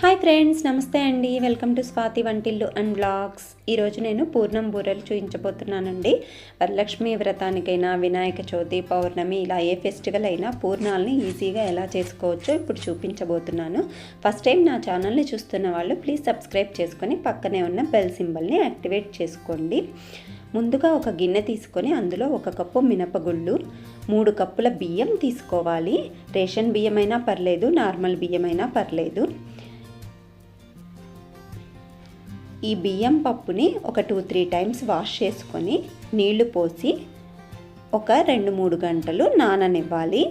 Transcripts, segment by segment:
Hi friends నమస్తే అండి. Welcome to Swathi వంటిల్లు అండ్ బ్లాగ్స్ ఈరోజు నేను పూర్ణం బూరెలు చూపించబోతున్నానండి వరలక్ష్మి వ్రతానికైనా వినాయక చవితి పౌర్ణమి ఇలా ఏ ఫెస్టివల్ అయినా పూర్ణాలని ఈజీగా ఎలా చేసుకోవచ్చో ఇప్పుడు చూపించబోతున్నాను. ఫస్ట్ టైం నా ఛానల్ని చూస్తున్న వాళ్ళు ప్లీజ్ సబ్స్క్రైబ్ చేసుకొని పక్కనే ఉన్న బెల్ సింబల్ని యాక్టివేట్ చేసుకోండి. ముందుగా ఒక గిన్నె తీసుకొని అందులో ఒక కప్పు మినపగుళ్ళు మూడు కప్పుల బియ్యం తీసుకోవాలి. రేషన్ బియ్యమైనా పర్లేదు నార్మల్ బియ్యమైనా పర్లేదు. ఈ బియ్యం పప్పుని ఒక టూ త్రీ టైమ్స్ వాష్ చేసుకొని నీళ్ళు పోసి ఒక రెండు మూడు గంటలు నాననివ్వాలి.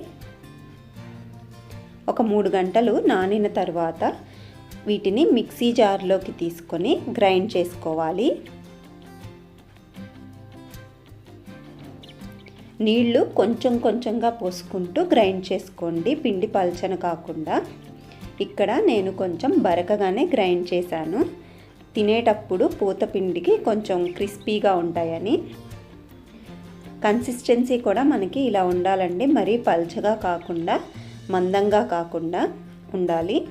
ఒక మూడు గంటలు నానిన తర్వాత వీటిని మిక్సీ జార్లోకి తీసుకొని గ్రైండ్ చేసుకోవాలి. నీళ్ళు కొంచెం కొంచెంగా పోసుకుంటూ గ్రైండ్ చేసుకోండి. పిండి పల్చన కాకుండా. ఇక్కడ నేను కొంచెం బరకగానే గ్రైండ్ చేశాను. తినేటప్పుడు పూత పిండికి కొంచెం క్రిస్పీగా ఉంటాయని. కన్సిస్టెన్సీ కూడా మనకి ఇలా ఉండాలండి. మరీ పల్చగా కాకుండా మందంగా కాకుండా ఉండాలి.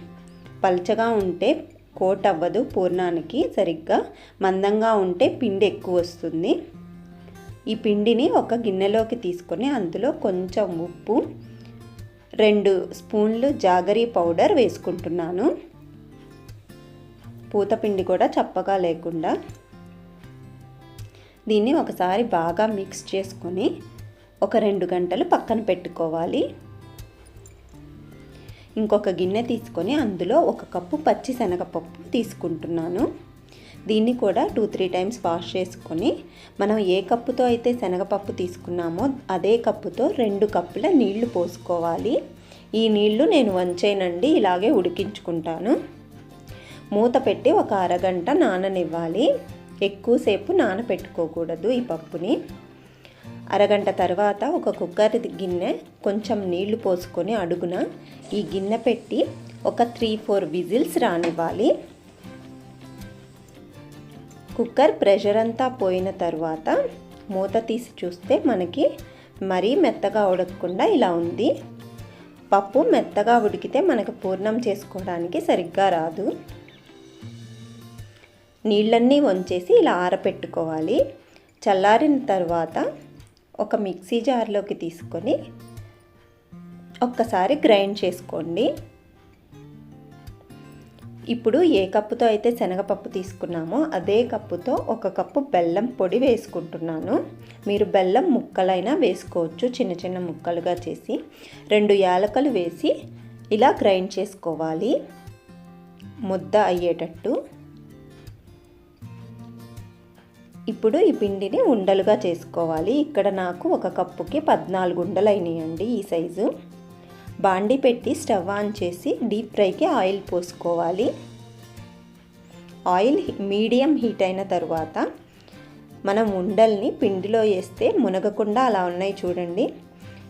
పల్చగా ఉంటే కోట్ అవ్వదు పూర్ణానికి సరిగ్గా. మందంగా ఉంటే పిండి ఎక్కువ వస్తుంది. ఈ పిండిని ఒక గిన్నెలోకి తీసుకొని అందులో కొంచెం ఉప్పు రెండు స్పూన్లు జాగరీ పౌడర్ వేసుకుంటున్నాను. పూతపిండి కూడా చప్పగా లేకుండా దీన్ని ఒకసారి బాగా మిక్స్ చేసుకొని ఒక రెండు గంటలు పక్కన పెట్టుకోవాలి. ఇంకొక గిన్నె తీసుకొని అందులో ఒక కప్పు పచ్చి శనగపప్పు తీసుకుంటున్నాను. దీన్ని కూడా టూ త్రీ టైమ్స్ వాష్ చేసుకొని మనం ఏ కప్పుతో అయితే శనగపప్పు తీసుకున్నామో అదే కప్పుతో రెండు కప్పుల నీళ్ళు పోసుకోవాలి. ఈ నీళ్ళు నేను వంచేనండి ఇలాగే ఉడికించుకుంటాను. మూత పెట్టి ఒక అరగంట నాననివ్వాలి. ఎక్కువసేపు నానపెట్టుకోకూడదు ఈ పప్పుని. అరగంట తర్వాత ఒక కుక్కర్ గిన్నె కొంచెం నీళ్ళు పోసుకొని అడుగున ఈ గిన్నె పెట్టి ఒక త్రీ ఫోర్ విజిల్స్ రానివ్వాలి. కుక్కర్ ప్రెషర్ అంతా పోయిన తర్వాత మూత తీసి చూస్తే మనకి మరీ మెత్తగా ఉడకకుండా ఇలా ఉంది. పప్పు మెత్తగా ఉడికితే మనకు పూర్ణం చేసుకోవడానికి సరిగ్గా రాదు. నీళ్ళన్నీ వంచేసి ఇలా ఆరపెట్టుకోవాలి. చల్లారిన తర్వాత ఒక మిక్సీ జార్లోకి తీసుకొని ఒక్కసారి గ్రైండ్ చేసుకోండి. ఇప్పుడు ఏ కప్పుతో అయితే శనగపప్పు తీసుకున్నామో అదే కప్పుతో ఒక కప్పు బెల్లం పొడి వేసుకుంటున్నాను. మీరు బెల్లం ముక్కలైనా వేసుకోవచ్చు చిన్న చిన్న ముక్కలుగా చేసి. రెండు యాలకలు వేసి ఇలా గ్రైండ్ చేసుకోవాలి. ముద్ద అయ్యేటట్టు. ఇప్పుడు ఈ పిండిని ఉండలుగా చేసుకోవాలి. ఇక్కడ నాకు ఒక కప్పుకి పద్నాలుగు ఉండలు అయినాయండి ఈ సైజు. బాండి పెట్టి స్టవ్ ఆన్ చేసి డీప్ ఫ్రైకి ఆయిల్ పోసుకోవాలి. ఆయిల్ మీడియం హీట్ అయిన తర్వాత మనం ఉండల్ని పిండిలో వేస్తే మునగకుండా అలా ఉన్నాయి చూడండి.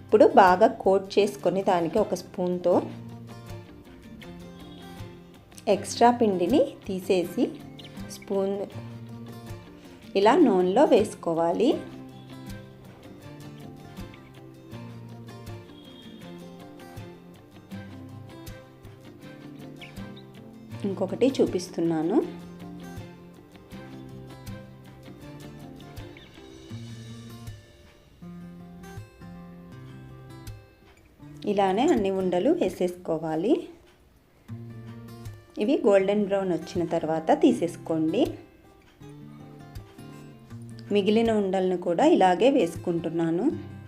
ఇప్పుడు బాగా కోట్ చేసుకొని దానికి ఒక స్పూన్తో ఎక్స్ట్రా పిండిని తీసేసి స్పూన్ ఇలా నూనెలో వేసుకోవాలి. ఇంకొకటి చూపిస్తున్నాను. ఇలానే అన్ని ఉండలు వేసేసుకోవాలి. ఇవి గోల్డెన్ బ్రౌన్ వచ్చిన తర్వాత తీసేసుకోండి. మిగిలిన ఉండలను కూడా ఇలాగే వేసుకుంటున్నాను.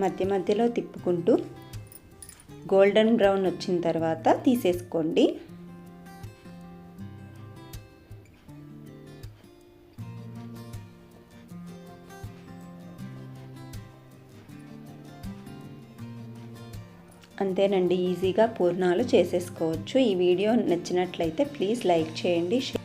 మధ్య మధ్యలో తిప్పుకుంటూ గోల్డెన్ బ్రౌన్ వచ్చిన తర్వాత తీసేసుకోండి. అంతేనండి ఈజీగా పూర్ణాలు చేసేసుకోవచ్చు. ఈ వీడియో నచ్చినట్లయితే ప్లీజ్ లైక్ చేయండి షేర్